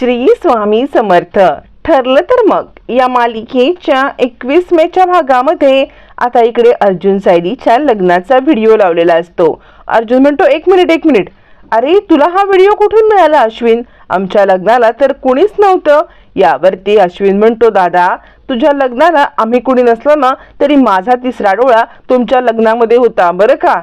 श्री स्वामी समर्थ. ठरलं तर मग. या मालिकेच्या एकवीस मेच्या भागामध्ये आता इकडे अर्जुन सायलीच्या लग्नाचा व्हिडिओ लावलेला असतो. अर्जुन म्हणतो एक मिनिट एक मिनिट. अरे तुला हा व्हिडिओ कुठून मिळाला अश्विन? आमच्या लग्नाला तर कुणीच नव्हतं. यावरती अश्विन म्हणतो दादा तुझ्या लग्नाला आम्ही कुणी नसलो ना तरी माझा तिसरा डोळा तुमच्या लग्नामध्ये होता बरं का?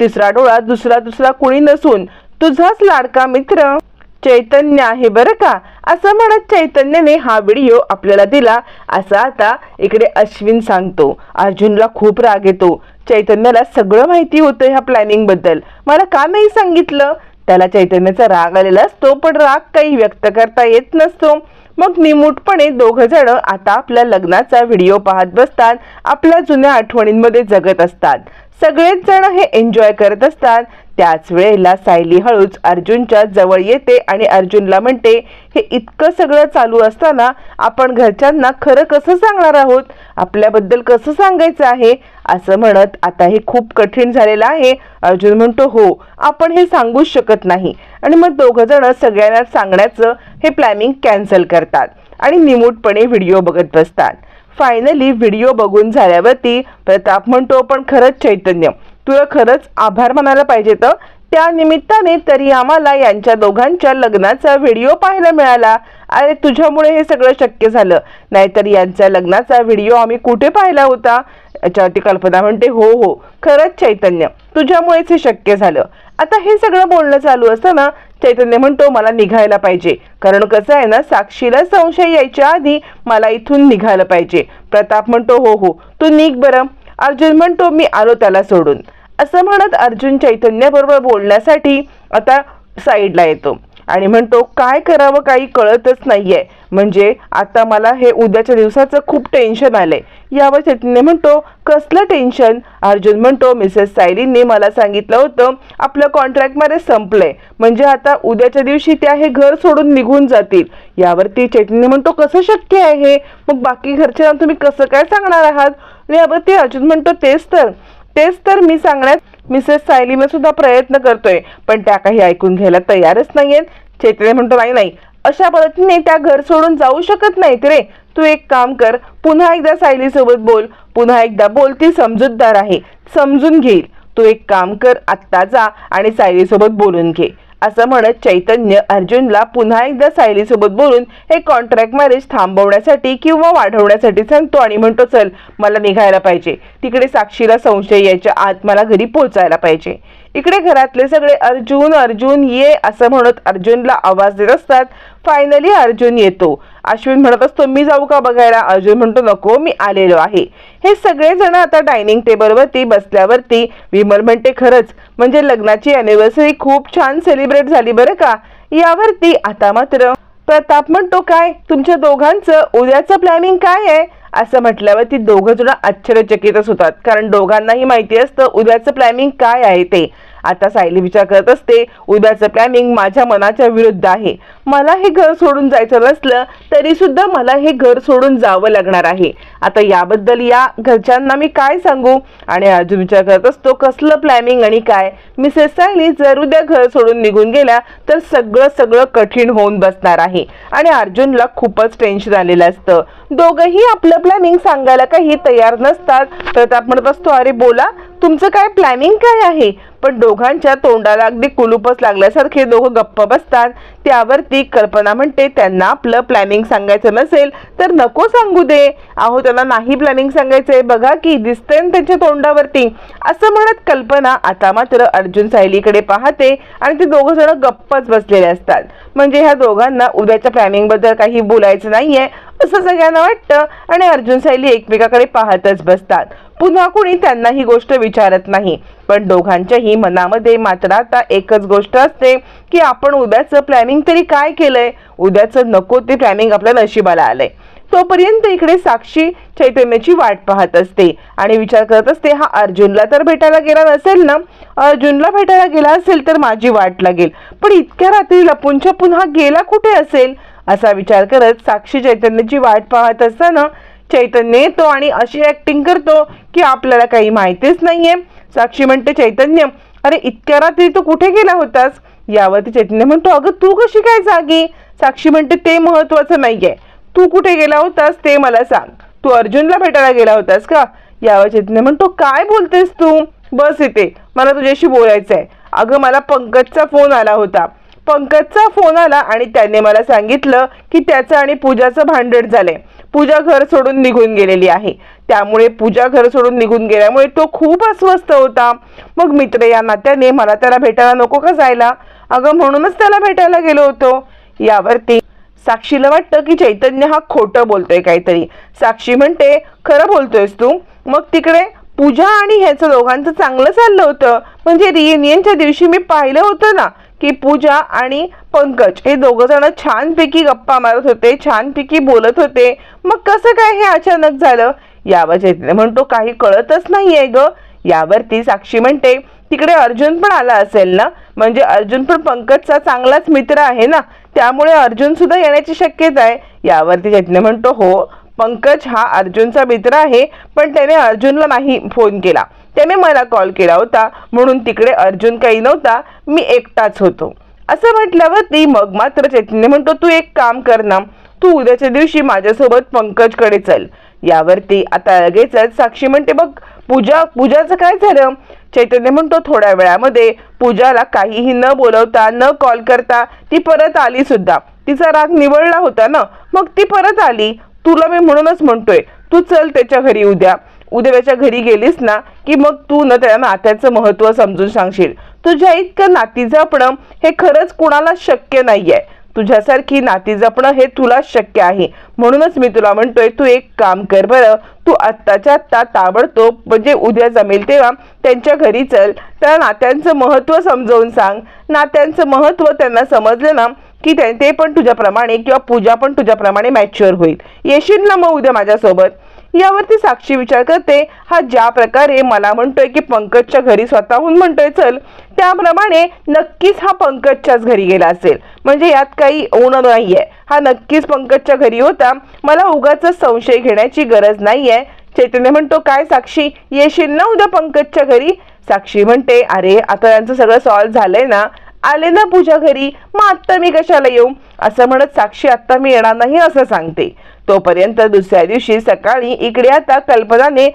तिसरा डोळा दुसरा दुसरा कुणी नसून. तुझाच लाडका मित्र. चैतन्य आहे बरं का? असं म्हणत चैतन्यने हा व्हिडिओ आपल्याला दिला. असं आता इकडे अश्विन सांगतो. अर्जुनला खूप राग येतो. चैतन्याला सगळं माहिती होतं ह्या प्लॅनिंगबद्दल. मला का नाही सांगितलं? त्याला चैतन्याचा राग आलेला असतो पण राग काही व्यक्त करता येत नसतो. मग निमूटपणे दोघ जण आता आपल्या लग्नाचा व्हिडिओ पाहत बसतात. आपल्या जुन्या आठवणींमध्ये जगत असतात. सगळेच जण हे एन्जॉय करत असतात. त्याच वेळेला सायली हळूच अर्जुनच्या जवळ येते आणि अर्जुनला म्हणते हे इतकं सगळं चालू असताना आपण घरच्यांना खरं कसं सांगणार आहोत? आपल्याबद्दल कसं सांगायचं आहे? असं म्हणत आता हे खूप कठीण झालेलं आहे. अर्जुन म्हणतो हो आपण हे सांगूच शकत नाही. आणि मग दोघं जण सगळ्यांना सांगण्याचं हे प्लॅनिंग कॅन्सल करतात आणि निमूटपणे व्हिडिओ बघत बसतात. फायनली व्हिडिओ बघून झाल्यावरती प्रताप म्हणतो पण खरंच चैतन्य तुला खरंच आभार मानायला पाहिजे तर? त्या निमित्ताने तरी आम्हाला यांच्या दोघांच्या लग्नाचा व्हिडिओ पाहायला मिळाला. अरे तुझ्यामुळे हे सगळं शक्य झालं. नाहीतर यांच्या लग्नाचा व्हिडिओ आम्ही कुठे पाहिला होता? याच्यावरती कल्पना म्हणते हो हो खरंच चैतन्य तुझ्यामुळेच हे शक्य झालं. आता हे सगळं बोलणं चालू असताना चैतन्य म्हणतो मला निघायला पाहिजे. कारण कसं आहे ना साक्षीला संशय यायच्या आधी मला इथून निघायला पाहिजे. प्रताप म्हणतो हो हो तू निघ बरं. अर्जुन म्हणतो मी आलो त्याला सोडून. असं म्हणत अर्जुन चैतन्याबरोबर बोलण्यासाठी आता साईडला येतो. आणि म्हणतो काय करावं काही कळतच नाहीये. म्हणजे आता मला हे उद्याच्या दिवसाचं खूप टेन्शन आलंय. यावर चैतन्य म्हणतो कसलं टेन्शन अर्जुन म्हणतो मिसेस सायलींनी मला सांगितलं होतं आपलं कॉन्ट्रॅक्टमध्ये संपलंय. म्हणजे आता उद्याच्या दिवशी त्या हे घर सोडून निघून जातील. यावरती चैतन्य म्हणतो कसं शक्य आहे हे? मग बाकी घरच्यांना तुम्ही कसं काय सांगणार आहात? यावरती अर्जुन म्हणतो तेच तर. तेच तर मी सांगण्यात मिसेस सायलीने सुद्धा प्रयत्न करतोय पण त्या काही ऐकून घ्यायला तयारच नाहीयेत. चैतन्य म्हणतो नाही नाही अशा पद्धतीने त्या घर सोडून जाऊ शकत नाहीत रे. तू एक काम कर पुन्हा एकदा सायली सोबत बोल पुन्हा एकदा बोल ती समजूतदार आहे समजून घेईल. तू एक काम कर आत्ता जा आणि सायली सोबत बोलून घे. असं म्हणत चैतन्य अर्जुनला पुन्हा एकदा सायलीसोबत बोलून हे कॉन्ट्रॅक्ट मॅरेज थांबवण्यासाठी किंवा वाढवण्यासाठी सांगतो आणि म्हणतो चल मला निघायला पाहिजे. तिकडे साक्षीला संशय यायच्या आत मला घरी पोहोचायला पाहिजे. इकडे घरातले सगळे अर्जुन अर्जुन ये असं म्हणत अर्जुनला आवाज देत असतात. फायनली अर्जुन येतो. अश्विन म्हणत असतो मी जाऊ का बघायला? अर्जुन म्हणतो नको मी आलेलो आहे. हे सगळेजण आता डायनिंग टेबलवरती बसल्यावरती विमल म्हणते खरंच म्हणजे लग्नाची अॅनिव्हर्सरी खूप छान सेलिब्रेट झाली बरं का? यावरती आता मात्र प्रताप म्हणतो काय तुमच्या दोघांचं उद्याचं प्लॅनिंग काय आहे? असं म्हटल्यावर ती दोघं जण आश्चर्यचकितच होतात. कारण दोघांनाही माहिती असतं उद्याचं प्लॅनिंग काय आहे ते. आता सायली विचार करत असते उद्याचं प्लॅनिंग माझ्या मनाच्या विरुद्ध आहे. मला हे घर सोडून जायचं नसलं तरी सुद्धा मला हे घर सोडून जावं लागणार आहे. आता याबद्दल या घरच्यांना मी काय सांगू? आणि अजून विचार करत असतो कसलं प्लॅनिंग आणि काय? मिसेस सायली जर उद्या घर सोडून निघून गेल्या तर सगळं सगळं कठीण होऊन बसणार आहे. आणि अर्जुनला खूपच टेन्शन आलेलं असतं. दोघंही आपलं प्लॅनिंग सांगायला काही तयार नसतात. प्रताप म्हणत असतो अरे बोला. तुमचं काय प्लॅनिंग काय आहे? पण दोघांच्या तोंडाला अगदी कुलूपच लागल्यासारखे दोघं गप्प बसतात. त्यावरती कल्पना म्हणते त्यांना आपलं प्लॅनिंग सांगायचं नसेल तर नको सांगू दे. अहो त्यांना नाही प्लॅनिंग सांगायचंय. बघा की दिसतंय त्यांच्या तोंडावरती. असं म्हणत कल्पना आता मात्र अर्जुन सायलीकडे पाहते आणि ते दोघं जण गप्पच बसलेले असतात. म्हणजे ह्या दोघांना उद्याच्या प्लॅनिंगबद्दल काही बोलायचं नाहीये. असं सगळ्यांना वाटतं आणि अर्जुन सायली एकमेकाकडे पाहतच बसतात. पुन्हा कुणी त्यांना ही गोष्ट विचारत नाही. पण दोघांच्याही मनामध्ये मात्र आता एकच गोष्ट असते की आपण उद्याचं प्लॅनिंग तरी काय केलंय? उद्याचं नको ते प्लॅनिंग आपल्या नशिबाला आलंय. तोपर्यंत इकडे साक्षी चैतन्याची वाट पाहत असते आणि विचार करत असते हा अर्जुनला तर भेटायला गेला नसेल ना? अर्जुनला भेटायला गेला असेल तर माझी वाट लागेल. पण इतक्या रात्री लपूनच्या पुन्हा गेला कुठे असेल? असा विचार करत साक्षी चैतन्याची वाट पाहत असताना चैतन्य येतो आणि अशी ऍक्टिंग करतो की आपल्याला काही माहितीच नाहीये. साक्षी म्हणते चैतन्य अरे इतक्या रात्री तू कुठे गेला होतास? यावरती चैतन्य म्हणतो अगं तू कशी काय जागी? साक्षी म्हणते ते महत्वाचं नाहीये. तू कुठे गेला होतास ते मला सांग. तू अर्जुनला भेटायला गेला होतास का? यावर चैतन्य म्हणतो काय बोलतेस तू? बस इथे. मला तुझ्याशी बोलायचं आहे अगं मला पंकजचा फोन आला होता. पंकजचा फोन आला आणि त्याने मला सांगितलं की त्याचं आणि पूजाचं भांडण झालंय. पूजा घर सोडून निघून गेलेली आहे. त्यामुळे पूजा घर सोडून निघून गेल्यामुळे तो खूप अस्वस्थ होता. मग मित्र या नात्याने मला त्याला भेटायला नको का जायला? अगं म्हणूनच त्याला भेटायला गेलो होतो. यावरती साक्षीला वाटतं की चैतन्य हा खोटं बोलतोय काहीतरी. साक्षी म्हणते खरं बोलतोयस तू. मग तिकडे पूजा आणि ह्याचं दोघांचं चांगलं चाललं होतं. म्हणजे रियुनियनच्या दिवशी मी पाहिलं होतं ना की पूजा आणि पंकज हे दोघं जण छानपैकी गप्पा मारत होते छानपैकी बोलत होते. मग कसं काय हे अचानक झालं? यावर चैतन्य म्हणतो काही कळतच नाहीये ग. यावरती साक्षी म्हणते तिकडे अर्जुन पण आला असेल ना? म्हणजे अर्जुन पण पंकजचा चांगलाच मित्र आहे ना? त्यामुळे अर्जुन सुद्धा येण्याची शक्यता आहे. यावरती चैतन्य म्हणतो हो पंकज हा अर्जुनचा मित्र आहे पण त्याने अर्जुनला नाही फोन केला. त्याने मला कॉल केला होता. म्हणून तिकडे अर्जुन काही नव्हता. मी एकटाच होतो. असं म्हटल्यावरती मग मात्र चैतन्य म्हणतो तू एक काम कर ना. तू उद्याच्या दिवशी माझ्यासोबत पंकजकडे चल. यावरती आता लगेचच साक्षी म्हणते बघ पूजा पूजाचं काय झालं? चैतन्य म्हणतो थोड्या वेळामध्ये पूजाला काहीही न बोलवता न कॉल करता ती परत आली सुद्धा. तिचा राग निवळला होता ना. मग ती परत आली. तुला मी म्हणूनच म्हणतोय. तू चल त्याच्या घरी उद्या. उद्या त्याच्या घरी गेलीस ना की मग तू ना त्या नात्याचं महत्त्व समजून सांगशील. तुझ्या इतकं नाती जपणं हे खरंच कुणाला शक्य नाहीये. तुझ्यासारखी नाती जपणं हे तुला शक्य आहे. म्हणूनच मी तुला म्हणतोय तू एक काम कर बरं. तू आत्ताच्या आत्ता ताबडतोब म्हणजे उद्या जमेल तेव्हा त्यांच्या घरी चल. त्या नात्यांचं महत्त्व समजावून सांग. नात्यांचं महत्त्व त्यांना समजलं ना की ते पण तुझ्याप्रमाणे किंवा पूजा पण तुझ्याप्रमाणे मॅच्युअर होईल. येशील ना मग उद्या माझ्यासोबत? यावरती साक्षी विचार करते. हा ज्या प्रकारे मला म्हणतोय की पंकजच्या घरी स्वतःहून म्हणतोय चल. त्याप्रमाणे नक्कीच हा पंकजच्याच घरी गेला असेल. म्हणजे यात काही ओण नाहीये. हा नक्कीच पंकजच्या घरी होता. मला उगाच संशय घेण्याची गरज नाहीये. चैतन्य म्हणतो काय साक्षी? येशील ना उद्या पंकजच्या घरी? साक्षी म्हणते अरे आता यांचं सगळं सॉल्व्ह झालंय ना. आले ना पूजा घरी. मग आत्ता मी कशाला येऊ? असं म्हणत साक्षी आत्ता मी येणार नाही असं सांगते. तोपर्यंत दुसऱ्या दिवशी सकाळी इकडे आता कल्पनाने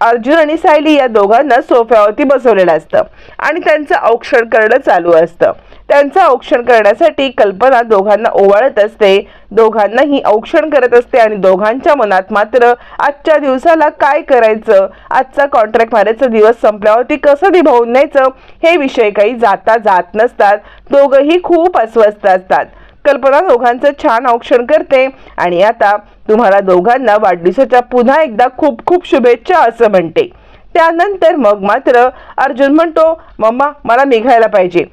अर्जुन आणि सायली या दोघांना सोफ्यावरती बसवलेलं असतं आणि त्यांचं औक्षण करणं चालू असतं. त्यांचं औक्षण करण्यासाठी कल्पना दोघांना ओवाळत असते. दोघांनाही औक्षण करत असते आणि दोघांच्या मनात मात्र आजच्या दिवसाला काय करायचं? आजचा कॉन्ट्रॅक्ट मारायचा दिवस संपल्यावरती कसं निभावून न्यायचं? हे विषय काही जाता जात नसतात. दोघंही खूप अस्वस्थ असतात. कल्पना दोघांचं छान औक्षण करते. आणि आता तुम्हाला दोघांना वाढदिवसाच्या पुन्हा एकदा खूप खूप शुभेच्छा असं म्हणते. त्यानंतर मग मात्र अर्जुन म्हणतो मम्मा मला निघायला पाहिजे.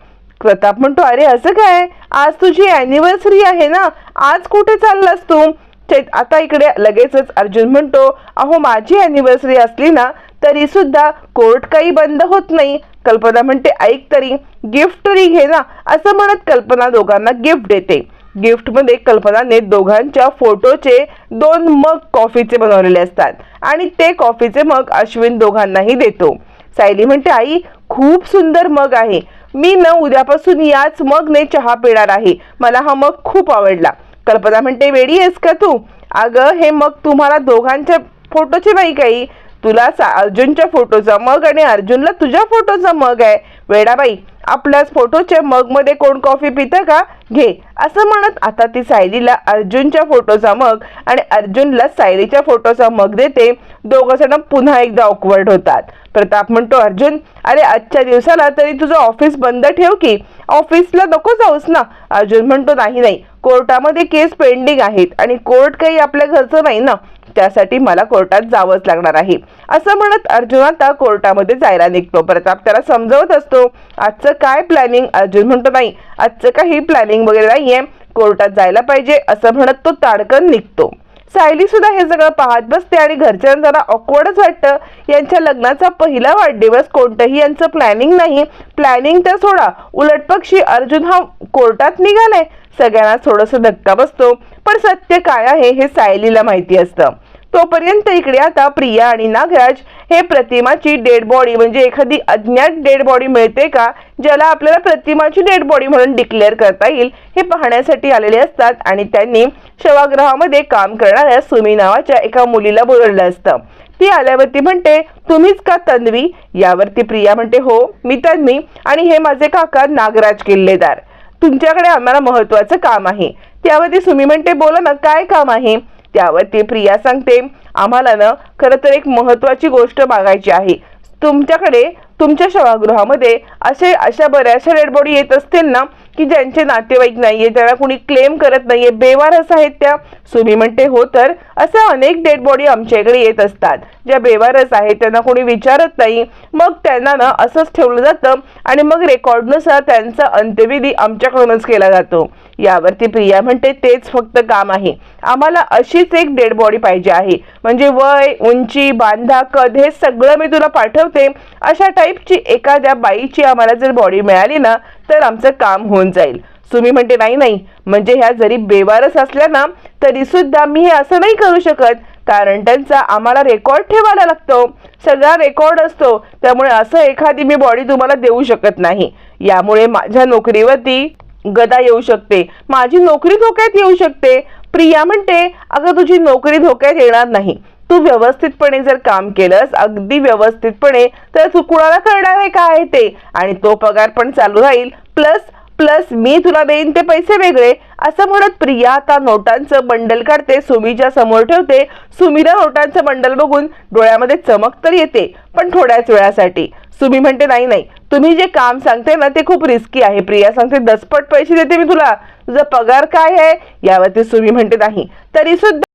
प्रताप म्हणतो अरे असं काय? आज तुझी अॅनिव्हर्सरी आहे ना? आज कुठे चाललास तू? चैत आता इकडे लगेचच अर्जुन म्हणतो अहो माझी अॅनिव्हर्सरी असली ना तरी सुद्धा कोर्ट काही बंद होत नाही. कल्पना म्हणते ऐक तरी गिफ्ट तरी घे ना असं म्हणत कल्पना दोघांना गिफ्ट देते. गिफ्टमध्ये कल्पनाने दोघांच्या फोटोचे दोन मग कॉफीचे बनवलेले असतात आणि ते कॉफीचे मग अश्विन दोघांनाही देतो. सायली म्हणते आई खूप सुंदर मग आहे. मी न उद्यापासून याच मगने चहा पिणार आहे. मला हा मग खूप आवडला. कल्पना म्हणते वेडी आहेस का तू? अगं हे मग तुम्हाला दोघांच्या फोटोचे नाही काही. तुला सा अर्जुनच्या फोटोचा मग आणि अर्जुनला तुझ्या फोटोचा मग आहे. वेडाबाई आपल्याच फोटोच्या मगमध्ये कोण कॉफी पितं का? घे. असं म्हणत आता ती सायलीला अर्जुनच्या फोटोचा मग आणि अर्जुनला सायलीच्या फोटोचा मग देते. दोघं जण पुन्हा एकदा ऑकवर्ड होतात. प्रताप म्हणतो अर्जुन अरे आजच्या दिवसाला तरी तुझं ऑफिस बंद ठेव की? ऑफिसला नको जाऊस ना. अर्जुन म्हणतो नाही नाही. कोर्टामध्ये केस पेंडिंग आहेत आणि कोर्ट काही आपल्या घरचं नाही ना. त्यासाठी मला कोर्टात जावंच लागणार आहे. असं म्हणत अर्जुन आता कोर्टामध्ये जायला निघतो. प्रताप त्याला समजवत असतो आजचं काय प्लॅनिंग अर्जुन म्हणतो नाही आजचं काही प्लॅनिंग वगैरे नाहीये. कोर्टात जायला पाहिजे असं म्हणत तो ताडकन निघतो. सायली सुद्धा हे सगळं पाहत बसते आणि घरच्यांना जरा ऑकवर्डच वाटतं. यांच्या लग्नाचा पहिला वाढदिवस कोणतंही यांचं प्लॅनिंग नाही. प्लॅनिंग तर सोडा उलट पक्षी अर्जुन हा कोर्टात निघालाय. सगळ्यांना थोडंसं धक्का बसतो. पण सत्य काय आहे हे सायलीला माहिती असतं. तोपर्यंत इकडे आता प्रिया आणि नागराज हे प्रतिमाची डेड बॉडी म्हणजे एखादी अज्ञात डेड बॉडी मिळते का? ज्याला आपल्याला प्रतिमाची डेड बॉडी म्हणून डिक्लेअर करता येईल हे पाहण्यासाठी आलेले असतात आणि त्यांनी शवागृहामध्ये काम करणाऱ्या सुमी नावाच्या एका मुलीला बोलवलं असतं. ती आल्यावरती म्हणते तुम्हीच का तन्वी? यावरती प्रिया म्हणते हो मी तन्वी आणि हे माझे काका नागराज किल्लेदार. तुमच्याकडे आम्हाला महत्वाचं काम आहे. त्यावरती सुमी म्हणते बोला ना काय काम आहे? त्यावरती प्रिया सांगते आम्हाला ना खरं तर एक महत्वाची गोष्ट मागायची आहे. तुमच्याकडे तुमच्या सभागृहामध्ये असे अशा बऱ्याचशा डेडबॉडी येत असतील ना की ज्यांचे नातेवाईक नाहीये ज्याला कुणी क्लेम करत नाहीये बेवारस आहेत त्या. सुमी म्हणते हो तर. अशा अनेक डेड बॉडी आमच्याकडे येत असतात. ज्या बेवारस आहेत त्यांना कोणी विचारत नाही. मग त्यांना ना असंच ठेवलं जातं आणि मग रेकॉर्डनुसार त्यांचा अंत्यविधी आमच्याकडूनच केला जातो. यावरती प्रिया म्हणते तेच फक्त काम आहे. आम्हाला अशीच एक डेड बॉडी पाहिजे आहे. म्हणजे वय उंची बांधा कद हे सगळं मी तुला पाठवते. अशा टाईपची एखाद्या बाईची आम्हाला जर बॉडी मिळाली ना तर आमचं काम होऊन जाईल. सुमी म्हणते नाही नाही. म्हणजे ह्या जरी बेवारस असल्या ना तरी सुद्धा मी हे असं नाही करू शकत. कारण त्यांचा आम्हाला रेकॉर्ड ठेवायला लागतो. सगळा रेकॉर्ड असतो. त्यामुळे असं एखादी मी बॉडी तुम्हाला देऊ शकत नाही. यामुळे माझ्या नोकरीवरती गदा येऊ शकते. माझी नोकरी धोक्यात येऊ शकते. प्रिया म्हणते अगं तुझी नोकरी धोक्यात येणार नाही. तू व्यवस्थितपणे जर काम केलंस अगदी व्यवस्थितपणे तर तू कुणाला करणार आहे काय ते? आणि तो पगार पण चालू राहील. प्लस प्लस मी तुला देईन ते पैसे वेगळे. असं म्हणत प्रिया आता नोटांचं बंडल काढते सुमीच्या समोर ठेवते. सुमीला नोटांचं बंडल बघून डोळ्यामध्ये चमक तर येते पण थोड्याच वेळासाठी. सुमी म्हणते नाही नाही. तुम्ही जे काम सांगते ना ते खूप रिस्की आहे. प्रिया सांगते दसपट पैसे देते मी तुला. तुझा पगार काय आहे? यावरती सुमी म्हणते नाही. तरी सुद्धा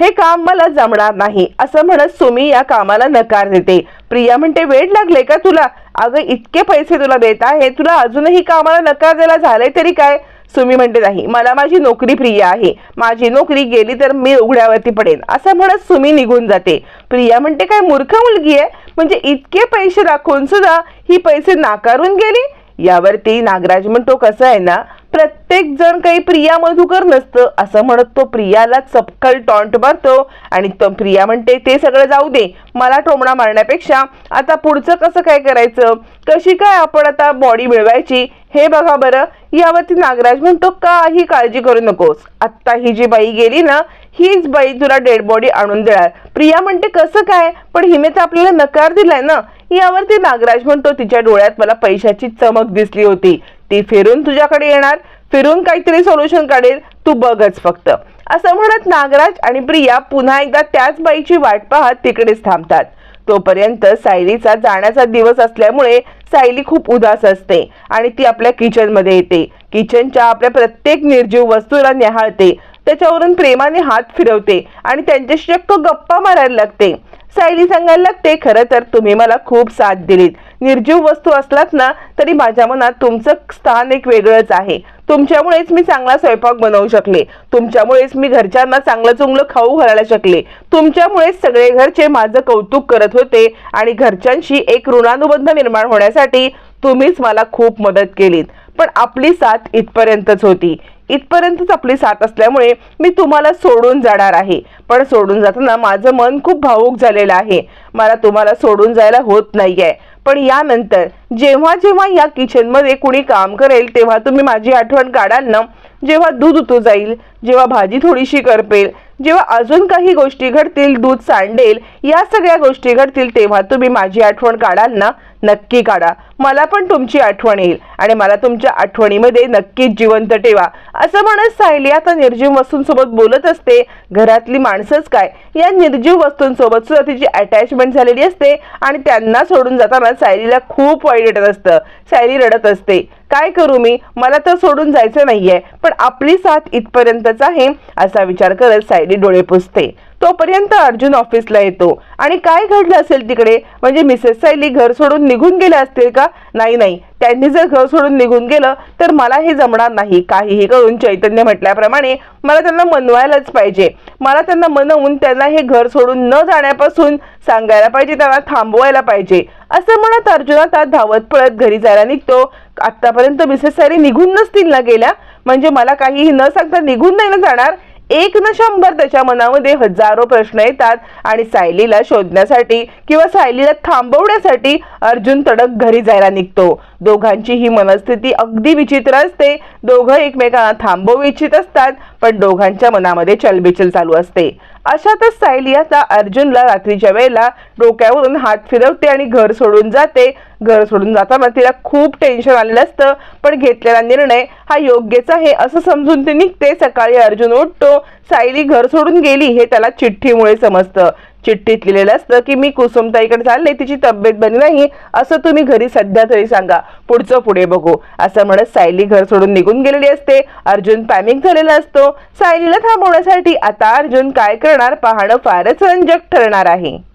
हे काम मला जमणार नाही असं म्हणत सुमी या कामाला नकार देते. प्रिया म्हणते वेळ लागले का तुला? अगं इतके पैसे तुला देत? आहे तुला अजूनही कामाला नकार द्यायला झालंय तरी काय? सुमी म्हणते नाही मला माझी नोकरी प्रिय आहे. माझी नोकरी गेली तर मी उघड्यावरती पडेन. असं म्हणत सुमी निघून जाते. प्रिया म्हणते काय मूर्ख मुलगी आहे? म्हणजे इतके पैसे दाखवून सुद्धा ही पैसे नाकारून गेली? यावरती नागराज म्हणतो कसं आहे ना प्रत्येक जण काही प्रिया मधुकर नसतं असं म्हणत तो प्रियाला चपकल टॉन्ट मारतो. आणि तो प्रिया म्हणते ते सगळं जाऊ दे मला टोमणा मारण्यापेक्षा आता पुढचं कसं काय करायचं? कशी काय आपण आता बॉडी मिळवायची? हे बघा बरं. यावरती नागराज म्हणतो काही काळजी करू नकोस. आत्ता ही जी बाई गेली ना हीच बाई तुला डेड बॉडी आणून देणार. प्रिया म्हणते कसं काय? पण हिने तर आपल्याला नकार दिलाय ना. यावरती नागराज म्हणतो तिच्या डोळ्यात मला पैशाची चमक दिसली होती. ती फिरून तुझ्याकडे येणार फिरून काहीतरी सोल्युशन काढेल तू बघच फक्त. असं म्हणत नागराज आणि प्रिया पुन्हा एकदा त्याच बाईची वाट पाहत तिकडेच थांबतात. तोपर्यंत सायलीचा जाण्याचा दिवस असल्यामुळे सायली खूप उदास असते आणि ती आपल्या किचनमध्ये येते. किचनच्या आपल्या प्रत्येक निर्जीव वस्तूला निहाळते. त्याच्यावरून प्रेमाने हात फिरवते आणि त्यांच्याशी चक्क गप्पा मारायला लागते. सायली सांगायला लागते खरं तर तुम्ही मला खूप साथ दिलीत. निर्जीव वस्तू असलात ना तरी माझ्या मनात तुमचं स्थान एक वेगळंच आहे. तुमच्यामुळेच मी चांगला स्वयंपाक बनवू शकले. तुमच्यामुळेच मी घरच्यांना चांगलं चुंगलं खाऊ घालायला शकले. तुमच्यामुळेच सगळे घरचे माझं कौतुक करत होते आणि घरच्यांशी एक ऋणानुबंध निर्माण होण्यासाठी तुम्हीच मला खूप मदत केलीत. पण आपली साथ इथपर्यंतच होती. इथपर्यंतच आपली साथ असल्यामुळे मी तुम्हाला सोडून जाणार आहे. पण सोडून जाताना माझं मन खूप भावूक झालेलं आहे. मला तुम्हाला सोडून जायला होत नाही आहे पण यानंतर जेव्हा जेव्हा या किचनमध्ये कुणी काम करेल तेव्हा तुम्ही माझी आठवण काढाल ना. जेव्हा दूध उतू जाईल जेव्हा भाजी थोडीशी करपेल जेव्हा अजून काही गोष्टी घडतील दूध सांडेल या सगळ्या गोष्टी घडतील तेव्हा तुम्ही माझी आठवण काढाल ना. नक्की काढा. मला पण तुमची आठवण येईल. आणि मला तुमच्या आठवणीमध्ये नक्कीच जिवंत ठेवा. असं म्हणत सायली आता निर्जीव वस्तूंसोबत बोलत असते घरातली माणसंच काय? या निर्जीव वस्तूंसोबत सुद्धा तिची अटॅचमेंट झालेली असते आणि त्यांना सोडून जाताना सायलीला खूप वाईट वाटत असतं. सायली रडत असते काय करू मी? मला तर सोडून जायचं नाहीये पण आपली साथ इथपर्यंतच आहे असा विचार करत सायली डोळे पुसते. तोपर्यंत अर्जुन ऑफिसला येतो. आणि काय घडलं असेल तिकडे? म्हणजे मिसेस सायली घर सोडून निघून गेल्या असतील का? नाही नाही. त्यांनी जर घर सोडून निघून गेलं तर मला हे जमणार नाही. काहीही करून चैतन्य म्हटल्याप्रमाणे मला त्यांना मनवायलाच पाहिजे. मला त्यांना मनवून त्यांना हे घर सोडून न जाण्यापासून सांगायला पाहिजे त्यांना थांबवायला पाहिजे. असं म्हणत अर्जुन आता धावत पळत घरी जायला निघतो. आतापर्यंत मिसेस सायली निघून नसतील ना गेल्या? म्हणजे मला काहीही न सांगता निघून नाही ना जाणार? एक न शंभर त्याच्या मनामध्ये हजारो प्रश्न येतात आणि सायलीला शोधण्यासाठी किंवा सायलीला थांबवण्यासाठी अर्जुन तडक घरी जायला निघतो. दोघांची ही मनस्थिती अगदी विचित्र असते. दोघं एकमेकांना थांबवू इच्छित असतात पण दोघांच्या मनामध्ये चलबिचल चालू असते. अशातच सायली आता अर्जुनला रात्रीच्या वेळेला डोक्यावरून हात फिरवते आणि घर सोडून जाते. घर सोडून जाताना तिला खूप टेन्शन आलेलं असतं. पण घेतलेला निर्णय हा योग्यच आहे असं समजून ती निघते. सकाळी अर्जुन उठतो. सायली घर सोडून गेली हे त्याला चिठ्ठीमुळे समजतं. चिठ्ठीत लिहिलेलं असतं की मी कुसुमताईकडे चालले तिची तब्येत बरी नाही असं तुम्ही घरी सध्या तरी सांगा. पुढचं पुढे बघू. असं म्हणत सायली घर सोडून निघून गेलेली असते. अर्जुन पॅनिक झालेला असतो. सायलीला थांबवण्यासाठी आता अर्जुन काय करणार? पाहणं फारच रंजक ठरणार आहे.